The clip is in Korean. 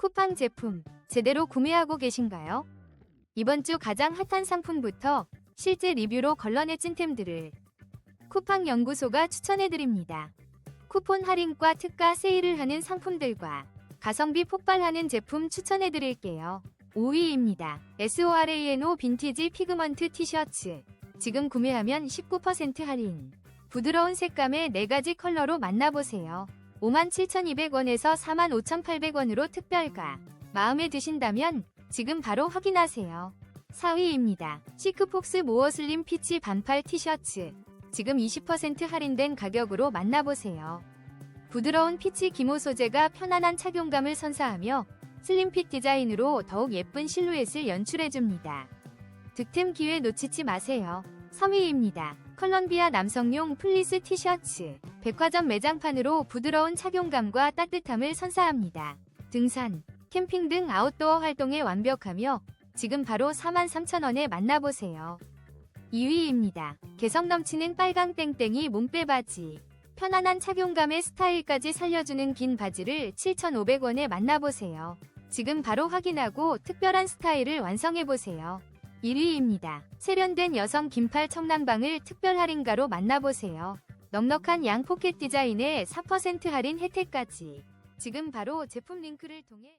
쿠팡 제품 제대로 구매하고 계신가요? 이번 주 가장 핫한 상품부터 실제 리뷰로 걸러내 찐템들을 쿠팡 연구소가 추천해드립니다. 쿠폰 할인과 특가 세일을 하는 상품들과 가성비 폭발하는 제품 추천해드릴게요. 5위입니다. SORANO 빈티지 피그먼트 티셔츠. 지금 구매하면 19% 할인. 부드러운 색감의 4가지 컬러로 만나보세요. 57,200원에서 45,800원으로 특별가. 마음에 드신다면 지금 바로 확인하세요. 4위입니다. 시크폭스 모어 슬림 피치 반팔 티셔츠. 지금 20% 할인된 가격으로 만나보세요. 부드러운 피치 기모 소재가 편안한 착용감을 선사하며 슬림핏 디자인으로 더욱 예쁜 실루엣을 연출해줍니다. 득템 기회 놓치지 마세요. 3위입니다. 컬럼비아 남성용 플리스 티셔츠. 백화점 매장판으로 부드러운 착용감과 따뜻함을 선사합니다. 등산, 캠핑 등 아웃도어 활동에 완벽하며 지금 바로 43,000원에 만나보세요. 2위입니다. 개성 넘치는 빨강 땡땡이 몸빼 바지. 편안한 착용감의 스타일까지 살려주는 긴 바지를 7,500원에 만나보세요. 지금 바로 확인하고 특별한 스타일을 완성해보세요. 1위입니다. 세련된 여성 긴팔 청남방을 특별 할인가로 만나보세요. 넉넉한 양 포켓 디자인에 4% 할인 혜택까지. 지금 바로 제품 링크를 통해